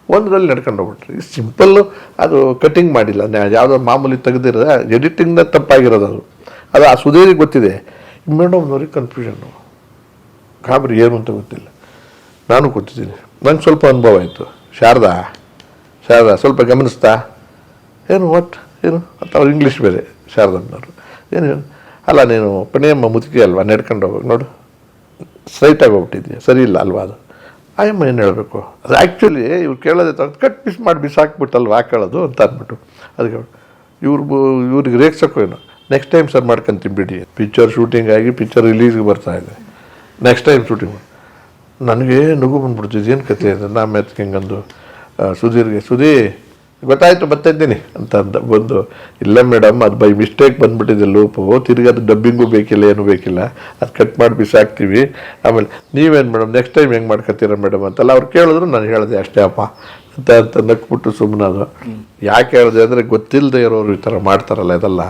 ಒಂದರಲ್ಲಿ ನಡ್ಕೊಂಡು ಹೋಗ್ಬಿಟ್ರಿ. ಸಿಂಪಲ್ಲು ಅದು ಕಟಿಂಗ್ ಮಾಡಿಲ್ಲ. ಯಾವುದೋ ಮಾಮೂಲಿ ತೆಗೆದಿರೋ ಎಡಿಟಿಂಗ್ನ ತಪ್ಪಾಗಿರೋದು ಅದು. ಅದು ಆ ಸುಧೀರಿಗೆ ಗೊತ್ತಿದೆ. ಮೇಡಮ್ನವ್ರಿಗೆ ಕನ್ಫ್ಯೂಷನ್ನು ಗಾಬರಿ ಏನು ಅಂತ ಗೊತ್ತಿಲ್ಲ. ನಾನು ಕೊಟ್ಟಿದ್ದೀನಿ. ನಂಗೆ ಸ್ವಲ್ಪ ಅನುಭವ ಆಯಿತು. ಶಾರದಾ? ಶಾರದಾ ಸ್ವಲ್ಪ ಗಮನಿಸ್ತಾ? ಏನು ವಾಟ್ ಏನು? ಅಂತ ಅವ್ರು ಇಂಗ್ಲೀಷ್ ಬೇರೆ ಶಾರದಮ್ಮನವರು. ಏನು ಏನು? ಅಲ್ಲ ನೀನು ಪಣಿಯಮ್ಮ ಮುದುಕಿ ಅಲ್ವಾ? ನಡ್ಕೊಂಡು ಹೋಗ್ಬೇಕು. ನೋಡು. ಸ್ಟ್ರೈಟಾಗಿ ಹೋಗ್ಬಿಟ್ಟಿದ್ದೆ ಸರಿ ಇಲ್ಲ ಅಲ್ವಾ ಅದು? ಆಯಮ್ಮ ಏನು ಹೇಳಬೇಕು? ಅದು ಆ್ಯಕ್ಚುಲಿ ಇವ್ರು ಕೇಳೋದೇ ತಗೊಂಡು ಕಟ್ ಪಿಸ್ ಮಾಡಿ ಬಿಸಾಕ್ಬಿಟ್ಟಲ್ವ ಹಾಕೊಳ್ಳೋದು ಅಂತ ಅಂದ್ಬಿಟ್ಟು. ಅದಕ್ಕೆ ಇವ್ರು ಇವ್ರಿಗೆ ರೇಗ್ಸಕ್ಕೋ ಏನು? ನೆಕ್ಸ್ಟ್ ಟೈಮ್ ಸರ್ ಮಾಡ್ಕೊಂತೀನಿ ಬಿಡಿ. ಪಿಕ್ಚರ್ ಶೂಟಿಂಗ್ ಆಗಿ ಪಿಕ್ಚರ್ ರಿಲೀಸ್ಗೆ ಬರ್ತಾ ಇದೆ. ನೆಕ್ಸ್ಟ್ ಟೈಮ್ ಶೂಟಿಂಗ್ ನನಗೆ ನುಗ್ಗು ಬಂದ್ಬಿಡ್ತಿದ್ದು ಏನು ಕತೆ ಇದೆ? ನಾ ಆ, ಸುಧೀರ್ಗೆ ಸುಧೀ ಗೊತ್ತಾಯ್ತು ಬರ್ತಾ ಇದ್ದೀನಿ ಅಂತ ಅಂದ ಬಂದು ಇಲ್ಲ ಮೇಡಮ್ ಅದು ಬೈ ಮಿಸ್ಟೇಕ್ ಬಂದ್ಬಿಟ್ಟಿದೆ ಲೂಪು ತಿರ್ಗಿ ಅದು ಡಬ್ಬಿಂಗು ಬೇಕಿಲ್ಲ ಏನೂ ಬೇಕಿಲ್ಲ. ಅದು ಕಟ್ ಮಾಡಿ ಬಿಸಾಕ್ತೀವಿ. ಆಮೇಲೆ ನೀವೇನು ಮೇಡಮ್ ನೆಕ್ಸ್ಟ್ ಟೈಮ್ ಹೆಂಗೆ ಮಾಡ್ಕೊತೀರ ಮೇಡಮ್ ಅಂತೆಲ್ಲ ಅವ್ರು ಕೇಳಿದ್ರು ನಾನು ಹೇಳಿದೆ ಅಷ್ಟೇ ಅಪ್ಪ. ಅಂತ ಅಂತ ನಕ್ಬಿಟ್ಟು ಸುಮ್ಮನದು ಯಾಕೆ ಹೇಳಿದೆ ಅಂದರೆ ಗೊತ್ತಿಲ್ಲದೆ ಇರೋರು ಈ ಥರ ಮಾಡ್ತಾರಲ್ಲ ಇದೆಲ್ಲ.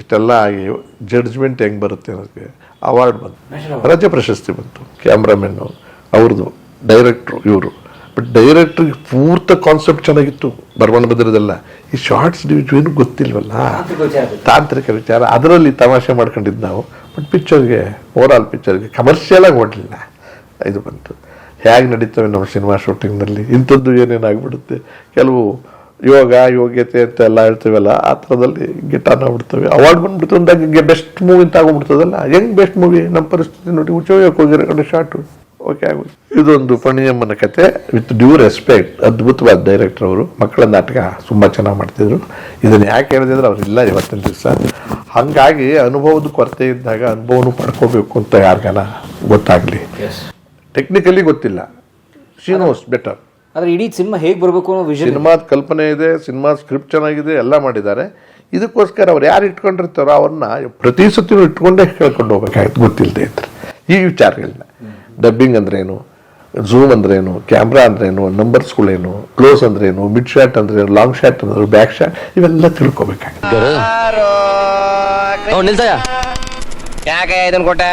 ಇಷ್ಟೆಲ್ಲ ಆಗಿ ಜಡ್ಜ್ಮೆಂಟ್ ಹೆಂಗೆ ಬರುತ್ತೆ ಅನ್ನೋದಕ್ಕೆ ಅವಾರ್ಡ್ ಬಂತು. ರಾಜ್ಯ ಪ್ರಶಸ್ತಿ ಬಂತು. ಕ್ಯಾಮ್ರಾಮೆನ್ನು ಅವ್ರದ್ದು ಡೈರೆಕ್ಟ್ರು ಇವರು. ಬಟ್ ಡೈರೆಕ್ಟ್ರಿಗೆ ಪೂರ್ತ ಕಾನ್ಸೆಪ್ಟ್ ಚೆನ್ನಾಗಿತ್ತು ಬರವಣ ಬದಿರೋದೆಲ್ಲ. ಈ ಶಾರ್ಟ್ಸ್ ಏನು ಗೊತ್ತಿಲ್ವಲ್ಲ? ತಾಂತ್ರಿಕ ವಿಚಾರ ಅದರಲ್ಲಿ ತಮಾಷೆ ಮಾಡ್ಕೊಂಡಿದ್ದು ನಾವು. ಬಟ್ ಪಿಕ್ಚರ್ಗೆ ಆಲ್ ಪಿಕ್ಚರ್ಗೆ ಕಮರ್ಷಿಯಲಾಗಿ ಓಡಲಿಲ್ಲ ಇದು ಬಂತು. ಹೇಗೆ ನಡೀತವೆ ನಮ್ಮ ಸಿನಿಮಾ ಶೂಟಿಂಗ್ನಲ್ಲಿ ಇಂಥದ್ದು ಏನೇನಾಗ್ಬಿಡುತ್ತೆ ಕೆಲವು ಯೋಗ ಯೋಗ್ಯತೆ ಅಂತ ಎಲ್ಲ ಹೇಳ್ತೀವಲ್ಲ ಆ ಥರದಲ್ಲಿ ಗಿಟಾನ ಬಿಡ್ತವೆ ಅವಾರ್ಡ್ ಬಂದ್ಬಿಡ್ತು ಅಂದಾಗ ಬೆಸ್ಟ್ ಮೂವಿ ಅಂತ ಆಗೋಗ್ಬಿಡ್ತದಲ್ಲ ಹೆಂಗೆ ಬೆಸ್ಟ್ ಮೂವಿ ನಮ್ಮ ಪರಿಸ್ಥಿತಿ ನೋಡಿ ಉಚ್ಚೋಗಿ ಹೋಗಿರೋ ಕಡೆ ಶಾರ್ಟು ಓಕೆ ಆಗುತ್ತೆ ಇದೊಂದು ಪಣಿಯಮ್ಮನ ಕತೆ ವಿತ್ ಡ್ಯೂ ರೆಸ್ಪೆಕ್ಟ್ ಅದ್ಭುತವಾದ ಡೈರೆಕ್ಟರ್ ಅವರು. ಮಕ್ಕಳ ನಾಟಕ ತುಂಬ ಚೆನ್ನಾಗಿ ಮಾಡ್ತಿದ್ರು. ಇದನ್ನು ಯಾಕೆ ಹೇಳಿದೆ ಅಂದರೆ ಅವ್ರು ಇಲ್ಲ ಇವತ್ತಿನ ದಿವಸ. ಹಾಗಾಗಿ ಅನುಭವದ ಕೊರತೆ ಇದ್ದಾಗ ಅನುಭವನೂ ಪಡ್ಕೋಬೇಕು ಅಂತ ಯಾರಿಗಾನ ಗೊತ್ತಾಗಲಿ. ಟೆಕ್ನಿಕಲಿ ಗೊತ್ತಿಲ್ಲ. ಶೀನೋಸ್ ಬೆಟರ್ ಆದರೆ ಇಡೀ ಸಿನಿಮಾ ಹೇಗೆ ಬರಬೇಕು ಅನ್ನೋ ವಿಷಯ ಸಿನಿಮಾದ ಕಲ್ಪನೆ ಇದೆ ಸಿನಿಮಾ ಸ್ಕ್ರಿಪ್ಟ್ ಚೆನ್ನಾಗಿದೆ ಎಲ್ಲ ಮಾಡಿದ್ದಾರೆ. ಇದಕ್ಕೋಸ್ಕರ ಅವ್ರು ಯಾರು ಇಟ್ಕೊಂಡಿರ್ತಾರೋ ಅವ್ರನ್ನ ಪ್ರತಿ ಸತಿನೂ ಇಟ್ಕೊಂಡೇ ಕೇಳ್ಕೊಂಡು ಹೋಗ್ಬೇಕಾಗಿತ್ತು ಗೊತ್ತಿಲ್ಲದೆ ಇದ್ರೆ. ಈ ವಿಚಾರಗಳನ್ನ. ಡಬ್ಬಿಂಗ್ ಅಂದ್ರೇನು? ಝೂಮ್ ಅಂದ್ರೇನು? ಕ್ಯಾಮ್ರಾ ಅಂದ್ರೇನು? ನಂಬರ್ಸ್ಗಳೇನು ಕ್ಲೋಸ್ ಅಂದ್ರೇನು? ಮಿಡ್ ಶಾಟ್ ಅಂದ್ರೇನು? ಲಾಂಗ್ ಶಾಟ್ ಅಂದ್ರೆ ಬ್ಯಾಕ್ ಶಾಟ್ ಇವೆಲ್ಲ ತಿಳ್ಕೊಬೇಕಾಗುತ್ತೆ. ಯಾಕೆ ಇದನ್ನು ಕೊಟ್ಟೆ?